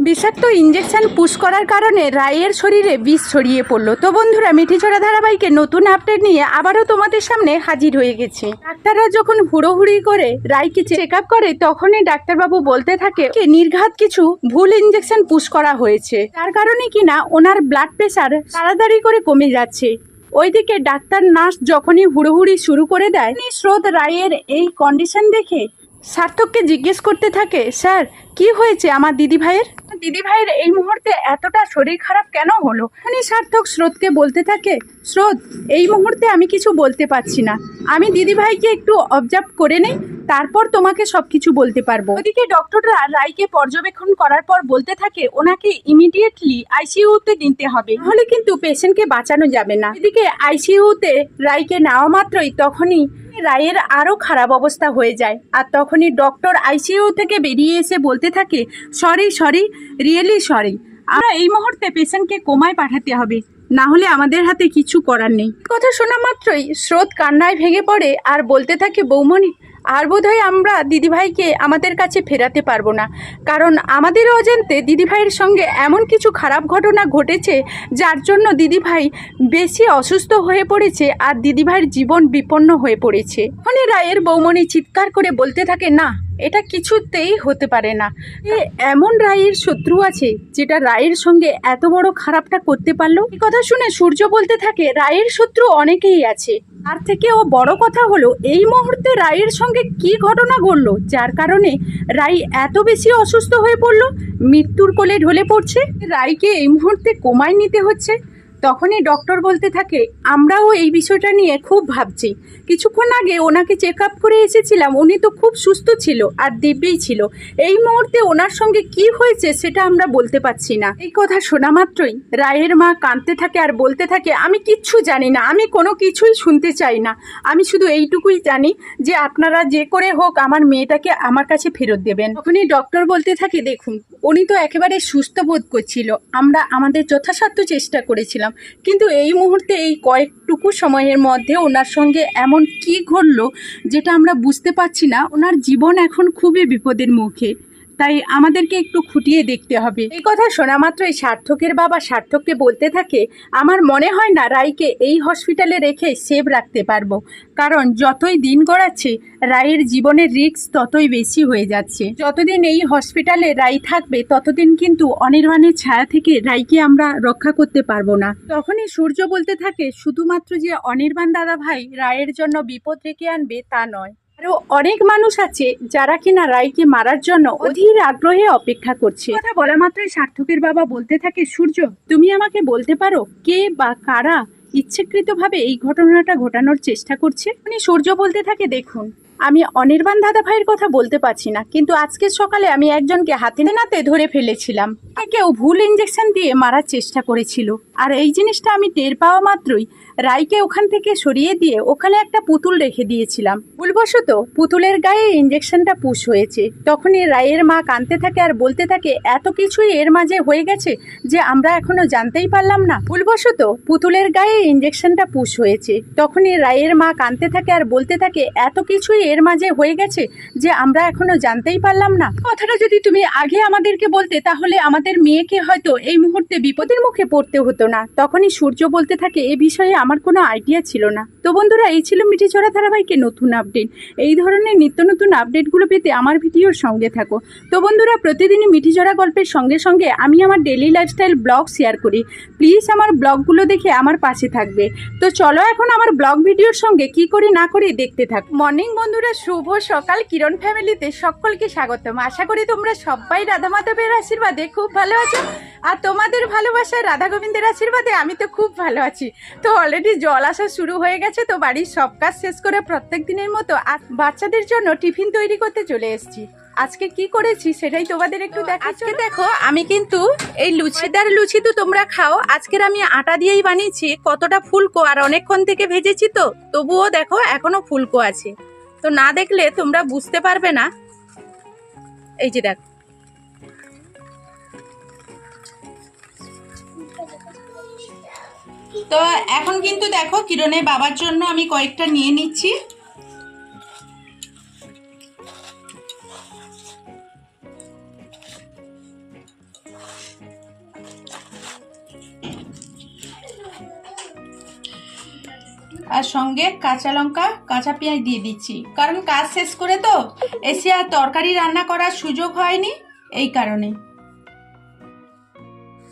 বিষাক্ত injection push করার কারণে রায়ের শরীরে বিষ ছড়িয়ে পড়ল। তো বন্ধুরা, মিঠিছড়া ধারাবাহিকের নতুন আপডেট নিয়ে আবারও তোমাদের সামনে হাজির হয়ে গেছে। ডাক্তাররা যখন হুড়োহুড়ি করে রায়কে চেক আপ করে, তখনই ডাক্তারবাবু বলতে থাকে "কি নির্ঘাত কিছু ভুল ইঞ্জেকশন পুশ করা হয়েছে। তার কারণে কিনা ওনার ব্লাড প্রেশার তাড়াতাড়ি করে কমে যাচ্ছে। ওইদিকে ডাক্তার নার্স যখনই হুড়োহুড়ি শুরু করে দেয় স্রোত রায়ের এই কন্ডিশন দেখে সার্থককে জিজ্ঞেস করতে থাকে, স্যার, কি হয়েছে আমার দিদি ভাইয়ের দিদি ভাইয়ের এই মুহূর্তে এতটা শরীর খারাপ কেন হলো? মানে সার্থক স্রোতকে বলতে থাকে, স্রোত, এই মুহূর্তে আমি কিছু বলতে পারছি না। আমি দিদি ভাইকে একটু অবজার্ভ করে নেই তারপর তোমাকে সবকিছু বলতে পারব। ওদিকে ডক্টররা রায়কে পর্যবেক্ষণ করার পর বলতে থাকে, ওনাকে ইমিডিয়েটলি আইসিইউতে নিতে হবে। নাহলে কিন্তু পেশেন্টকে বাঁচানো যাবে না। এদিকে আইসিইউতে রায়কে নেওয়া মাত্রই তখনই রায়ের আরও খারাপ অবস্থা হয়ে যায়। আর তখনই ডক্টর আইসিইউ থেকে বেরিয়ে এসে বলতে থাকে, সরি সরি, রিয়েলি সরি। আমরা এই মুহূর্তে পেশেন্টকে কোমায় পাঠাতে হবে। না হলে আমাদের হাতে কিছু করার নেই। কথা শোনা মাত্রই স্রোত কান্নায় ভেঙে পড়ে আর বলতে থাকে বৌমণি আর বোধহয় আমরা দিদিভাইকে আমাদের কাছে ফেরাতে পারব না। কারণ আমাদের অজান্তে দিদিভাইয়ের সঙ্গে এমন কিছু খারাপ ঘটনা ঘটেছে, যার জন্য দিদিভাই বেশি অসুস্থ হয়ে পড়েছে আর দিদিভাইয়ের জীবন বিপন্ন হয়ে পড়েছে। ফোনে রায়ের বৌমনি চিৎকার করে বলতে থাকে, না এটা কিছুতেই হতে পারে না। এমন রায়ের শত্রু আছে, যেটা রায়ের সঙ্গে এত বড় খারাপটা করতে পারল এই কথা শুনে সূর্য বলতে থাকে, রায়ের শত্রু অনেকেই আছে। তার থেকেও বড় কথা হলো, এই মুহূর্তে রায়ের সঙ্গে কি ঘটনা ঘটলো, যার কারণে রাই এত বেশি অসুস্থ হয়ে পড়ল, মৃত্যুর কোলে ঢলে পড়ছে। রাইকে এই মুহূর্তে কোমায় নিতে হচ্ছে। তখনই ডক্টর বলতে থাকে, আমরাও এই বিষয়টা নিয়ে খুব ভাবছি। কিছুক্ষণ আগে ওনাকে চেক আপ করে এসেছিলাম, উনি তো খুব সুস্থ ছিল আর দিব্যেই ছিল। এই মুহূর্তে ওনার সঙ্গে কি হয়েছে সেটা আমরা বলতে পারছি না। এই কথা শোনা মাত্রই রায়ের মা কাঁদতে থাকে আর বলতে থাকে, আমি কিচ্ছু জানি না, আমি কোনো কিছুই শুনতে চাই না। আমি শুধু এইটুকুই জানি যে আপনারা যে করে হোক আমার মেয়েটাকে আমার কাছে ফেরত দেবেন। তখনই ডক্টর বলতে থাকে, দেখুন, উনি তো একেবারে সুস্থ বোধ করছিল। আমরা, আমাদের যথাসাধ্য চেষ্টা করেছিলাম কিন্তু এই মুহূর্তে এই কয়েকটুকু সময়ের মধ্যে ওনার সঙ্গে এমন কি ঘটল যেটা আমরা বুঝতে পারছি না। ওনার জীবন এখন খুবই বিপদের মুখে। তাই আমাদেরকে একটু খুঁটিয়ে দেখতে হবে। এই কথা শোনা মাত্রই সার্থকের বাবা সার্থককে বলতে থাকে, আমার মনে হয় না রায়কে এই হসপিটালে রেখে সেভ রাখতে পারব। কারণ যতই দিন গড়াচ্ছে রায়ের জীবনের রিস্ক ততই বেশি হয়ে যাচ্ছে। যতদিন এই হসপিটালে রাই থাকবে, ততদিন কিন্তু অনির্বাণের ছায়া থেকে রাইকে আমরা রক্ষা করতে পারব না। তখনই সূর্য বলতে থাকে, শুধুমাত্র যে অনির্বাণ দাদা ভাই রায়ের জন্য বিপদ রেখে আনবে তা নয়। আরও অনেক মানুষ আছে যারা কিনা রায়কে মারার জন্য অধীর আগ্রহে অপেক্ষা করছে। কথা বলা মাত্রই সার্থকের বাবা বলতে থাকে, সূর্য, তুমি আমাকে বলতে পারো কে বা কারা ইচ্ছাকৃতভাবে এই ঘটনাটা ঘটানোর চেষ্টা করছে? উনি সূর্য বলতে থাকে, দেখুন আমি অনির্বাণ দাদা ভাইয়ের কথা বলতে পারছি না, কিন্তু আজকে সকালে আমি একজনকে হাতে নাতে ধরে ফেলেছিলাম। কেউ ভুল ইঞ্জেকশন দিয়ে মারার চেষ্টা করেছিল। আর এই জিনিসটা আমি টের পাওয়া মাত্রই রাইকে ওখান থেকে সরিয়ে দিয়ে ওখানে একটা পুতুল রেখে দিয়েছিলাম। ভুলবশত পুতুলের গায়ে ইঞ্জেকশনটা পুশ হয়েছে। তখনই রায়ের মা কাঁদতে থাকে আর বলতে থাকে, এত কিছুই এর মাঝে হয়ে গেছে যে আমরা এখনও জানতেই পারলাম না। ভুলবশত পুতুলের গায়ে ইঞ্জেকশনটা পুশ হয়েছে। তখনই রায়ের মা কাঁদতে থাকে আর বলতে থাকে, এত কিছুই এর মাঝে হয়ে গেছে যে আমরা এখনও জানতেই পারলাম না। কথাটা যদি তুমি আগে আমাদেরকে বলতে, তাহলে আমাদের মেয়েকে হয়তো এই মুহূর্তে বিপদের মুখে পড়তে হতো না। তখনই সূর্য বলতে থাকে, এ বিষয়ে আমার কোনো আইডিয়া ছিল না। তো বন্ধুরা, এই ছিল মিঠি চড়া ধারাবাহিকের নতুন আপডেট এই ধরনের নিত্য নতুন আপডেটগুলো পেতে আমার ভিডিওর সঙ্গে থাকো। তো বন্ধুরা, প্রতিদিনই মিঠি চড়া গল্পের সঙ্গে সঙ্গে আমি আমার ডেলি লাইফস্টাইল ব্লগ শেয়ার করি। প্লিজ আমার ব্লগগুলো দেখে আমার পাশে থাকবে। তো চলো এখন আমার ব্লগ ভিডিওর সঙ্গে কি করি না করি দেখতে থাক। মর্নিং বন্ধুরা। শুভ সকাল। কিরণ ফ্যামিলিতে সকলকে স্বাগতম। আশা করি তোমরা সবাই রাধা মাধবের আশীর্বাদে খুব ভালো আছো। আর তোমাদের ভালোবাসায় রাধা গোবিন্দের আশীর্বাদে আমি তো খুব ভালো আছি। তো অলরেডি জল আসা শুরু হয়ে গেছে তো বাড়ির সব কাজ শেষ করে প্রত্যেক দিনের মতো আজ বাচ্চাদের জন্য টিফিন তৈরি করতে চলে এসেছি। আজকে কি করেছি সেটাই তোমাদের একটু দেখা আজকে দেখো আমি কিন্তু এই লুচিদার লুচি তো তোমরা খাও। আজকের আমি আটা দিয়েই বানিয়েছি কতটা ফুলকো। আর অনেকক্ষণ থেকে ভেজেছি তো তবুও দেখো এখনও ফুলকো আছে। তো না দেখলে তোমরা বুঝতে পারবে না। এই যে দেখ। তো এখন কিন্তু দেখো কিরণের বাবার জন্য আমি কয়েকটা নিয়ে নিচ্ছি। আর সঙ্গে কাঁচা লঙ্কা, কাঁচা পেঁয়াজ দিয়ে দিচ্ছি। কারণ কাজ শেষ করে তো, এসে আর তরকারি রান্না করার সুযোগ হয়নি এই কারণে।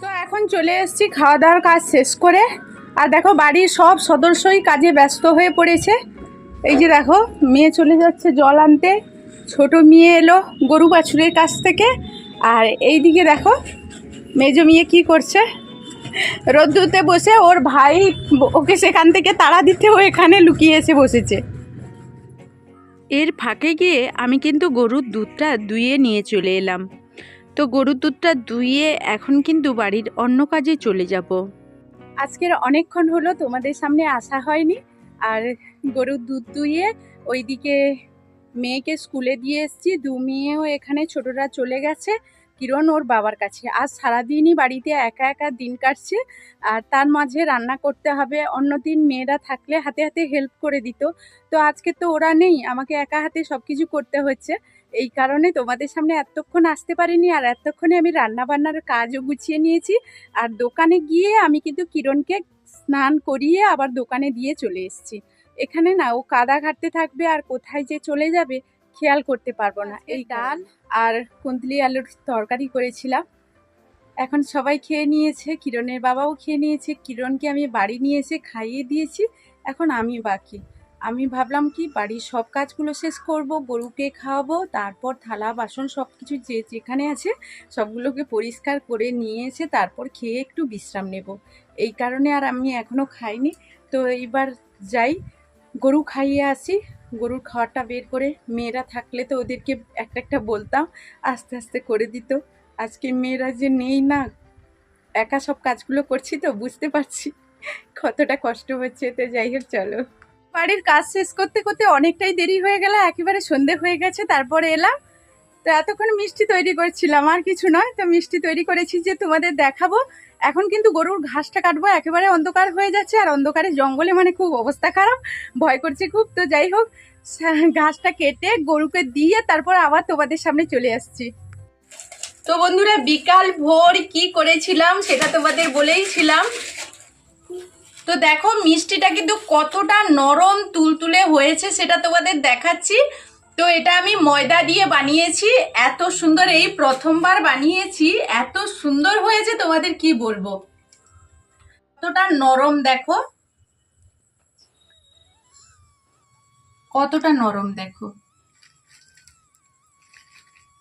তো এখন চলে এসেছি খাওয়া দাওয়ার কাজ শেষ করে। আর দেখো, বাড়ির সব সদস্যই কাজে ব্যস্ত হয়ে পড়েছে। এই যে দেখো, মেয়ে চলে যাচ্ছে জল আনতে। ছোট মেয়ে এলো গরু বাছুরের কাছ থেকে। আর এই দিকে দেখো, মেজো মেয়ে কি করছে? রোদ্দুতে বসে ওর ভাই ওকে সেখান থেকে তাড়া দিতে ও এখানে লুকিয়ে এসে বসেছে। এর ফাঁকে গিয়ে আমি কিন্তু গরুর দুধটা দুইয়ে নিয়ে চলে এলাম। তো গরুর দুধটা দুইয়ে এখন কিন্তু বাড়ির অন্য কাজে চলে যাব। আজকের অনেকক্ষণ হলো তোমাদের সামনে আসা হয়নি। আর গরুর দুধ দুইয়ে ওইদিকে মেয়েকে স্কুলে দিয়ে এসেছি। দু মেয়েও এখানে ছোটরা চলে গেছে। কিরণ ওর বাবার কাছে। আজ সারাদিনই বাড়িতে একা একা দিন কাটছে আর তার মাঝে রান্না করতে হবে। অন্যদিন মেয়েরা থাকলে হাতে হাতে হেল্প করে দিত। তো আজকে তো ওরা নেই, আমাকে একা হাতে সব কিছু করতে হচ্ছে। এই কারণে তোমাদের সামনে এতক্ষণ আসতে পারিনি আর এতক্ষণে আমি রান্না বান্নার কাজও গুছিয়ে নিয়েছি। আর দোকানে গিয়ে আমি কিন্তু কিরণকে স্নান করিয়ে আবার দোকানে দিয়ে চলে এসেছি। এখানে না ও কাদা ঘাটতে থাকবে আর কোথায় যে চলে যাবে খেয়াল করতে পারব না। এই ডাল আর কুন্দলি আলুর তরকারি করেছিলাম। এখন সবাই খেয়ে নিয়েছে কিরণের বাবাও খেয়ে নিয়েছে কিরণকে আমি বাড়ি নিয়ে এসে খাইয়ে দিয়েছি এখন আমি বাকি। আমি ভাবলাম কি বাড়ির সব কাজগুলো শেষ করব গরুকে খাওয়াবো তারপর থালা বাসন সব কিছু যে যেখানে আছে সবগুলোকে পরিষ্কার করে নিয়ে এসে তারপর খেয়ে একটু বিশ্রাম নেব। এই কারণে আর আমি এখনও খাইনি। তো এইবার যাই গরু খাইয়ে আসি গরুর খাওয়াটা বের করে মেয়েরা থাকলে তো ওদেরকে একটা একটা বলতাম, আস্তে আস্তে করে দিত। আজকে মেয়েরা যে নেই না, একা সব কাজগুলো করছি তো, বুঝতে পারছি কতটা কষ্ট হচ্ছে। তো যাই হোক, চলো। বাড়ির কাজ শেষ করতে করতে অনেকটাই দেরি হয়ে গেল, একেবারে সন্ধে হয়ে গেছে, তারপরে এলাম। তো এতক্ষণ মিষ্টি তৈরি করছিলাম, আর কিছু নয়। তো মিষ্টি তৈরি করেছি যে তোমাদের দেখাবো। এখন কিন্তু গরুর ঘাসটা কাটবো, একেবারে অন্ধকার হয়ে যাচ্ছে, আর অন্ধকারে জঙ্গলে মানে খুব অবস্থা খারাপ, ভয় করছে খুব। তো যাই হোক, ঘাসটা কেটে গরুকে দিয়ে তারপর আবার তোমাদের সামনে চলে আসছি। তো বন্ধুরা, বিকাল ভোর কি করেছিলাম সেটা তোমাদের বলেইছিলাম তো দেখো, মিষ্টিটা কিন্তু কতটা নরম, তুলতুলে হয়েছে সেটা তোমাদের দেখাচ্ছি। তো এটা আমি ময়দা দিয়ে বানিয়েছি, এত সুন্দর এই প্রথমবার বানিয়েছি, এত সুন্দর হয়েছে, তোমাদের কি বলব? কতটা নরম দেখো। কতটা নরম দেখো।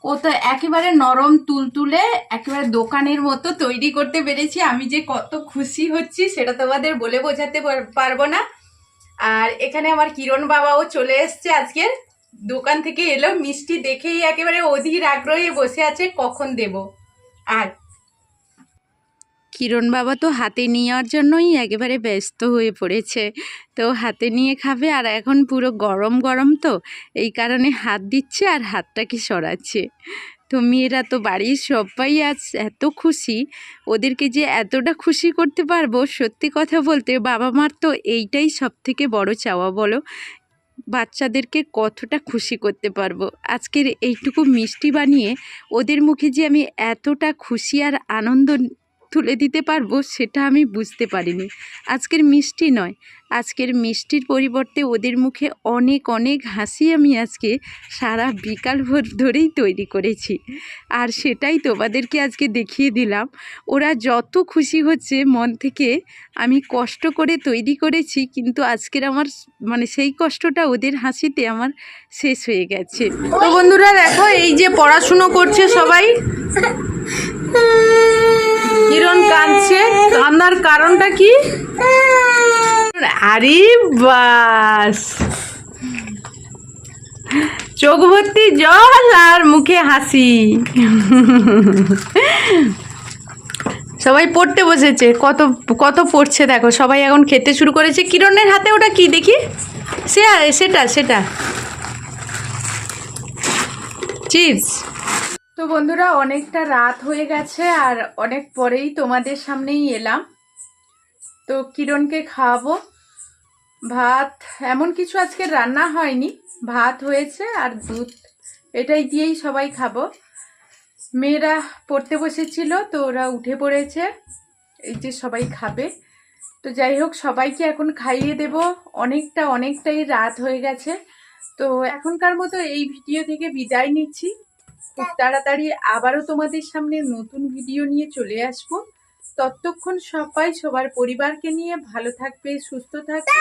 কত একেবারে নরম তুলতুলে, একেবারে দোকানের মতো তৈরি করতে পেরেছি। আমি যে কত খুশি হচ্ছি, সেটা তোমাদের বলে বোঝাতে পার- পারব না। আর এখানে আমার কিরণ বাবাও চলে এসছে আজকের। দোকান থেকে এলো মিষ্টি দেখেই একেবারে অধীর আগ্রহে বসে আছে, কখন দেব? আর কিরণ বাবা তো হাতে নেওয়ার জন্যই একেবারে ব্যস্ত হয়ে পড়েছে। তো হাতে নিয়ে খাবে, আর এখন পুরো গরম গরম তো, এই কারণে হাত দিচ্ছে আর হাতটাকে সরাচ্ছে। তো মেয়েরা তো বাড়ির সবাই আজ এত খুশি, ওদেরকে যে এতটা খুশি করতে পারব, সত্যি কথা বলতে বাবা মার তো এইটাই সব থেকে বড় চাওয়া বলো। বাচ্চাদেরকে কতটা খুশি করতে পারব? আজকের এইটুকু মিষ্টি বানিয়ে ওদের মুখে যে আমি এতটা খুশি আর আনন্দ তুলে দিতে পারব সেটা আমি বুঝতে পারিনি। আজকের মিষ্টি নয়। আজকের মিষ্টির পরিবর্তে ওদের মুখে অনেক অনেক হাসি আমি আজকে সারা বিকাল ভোর ধরেই তৈরি করেছি। আর সেটাই তোমাদেরকে আজকে দেখিয়ে দিলাম। ওরা যত খুশি হচ্ছে মন থেকে আমি কষ্ট করে তৈরি করেছি, কিন্তু আজকের আমার মানে সেই কষ্টটা ওদের হাসিতে আমার শেষ হয়ে গেছে। তো বন্ধুরা দেখো, এই যে পড়াশুনো করছে সবাই। কিরণ কাঁদছে। কান্নার কারণটা কি? আরে বাস। চোখ ভর্তি জল আর মুখে হাসি। সবাই পড়তে বসেছে। কত কত পড়ছে দেখো। সবাই এখন খেতে শুরু করেছে। কিরণের হাতে ওটা কি দেখি? সে সেটা সেটা। চিপস তো বন্ধুরা, অনেকটা রাত হয়ে গেছে আর অনেক পরেই তোমাদের সামনেই এলাম। তো কিরণকে খাওয়াবো। ভাত, এমন কিছু আজকে রান্না হয়নি। ভাত হয়েছে আর দুধ, এটাই দিয়েই সবাই খাব। মেয়েরা পড়তে বসেছিল, তো ওরা উঠে পড়েছে। এই যে সবাই খাবে। তো যাই হোক, সবাইকে এখন খাইয়ে দেব। অনেকটা, অনেকটাই রাত হয়ে গেছে। তো এখনকার মতো এই ভিডিও থেকে বিদায় নিচ্ছি। খুব তাড়াতাড়ি আবারও তোমাদের সামনে নতুন ভিডিও নিয়ে চলে আসব। ততক্ষণ সবাই, সবার পরিবারকে নিয়ে ভালো থাকবে, সুস্থ থাকবে।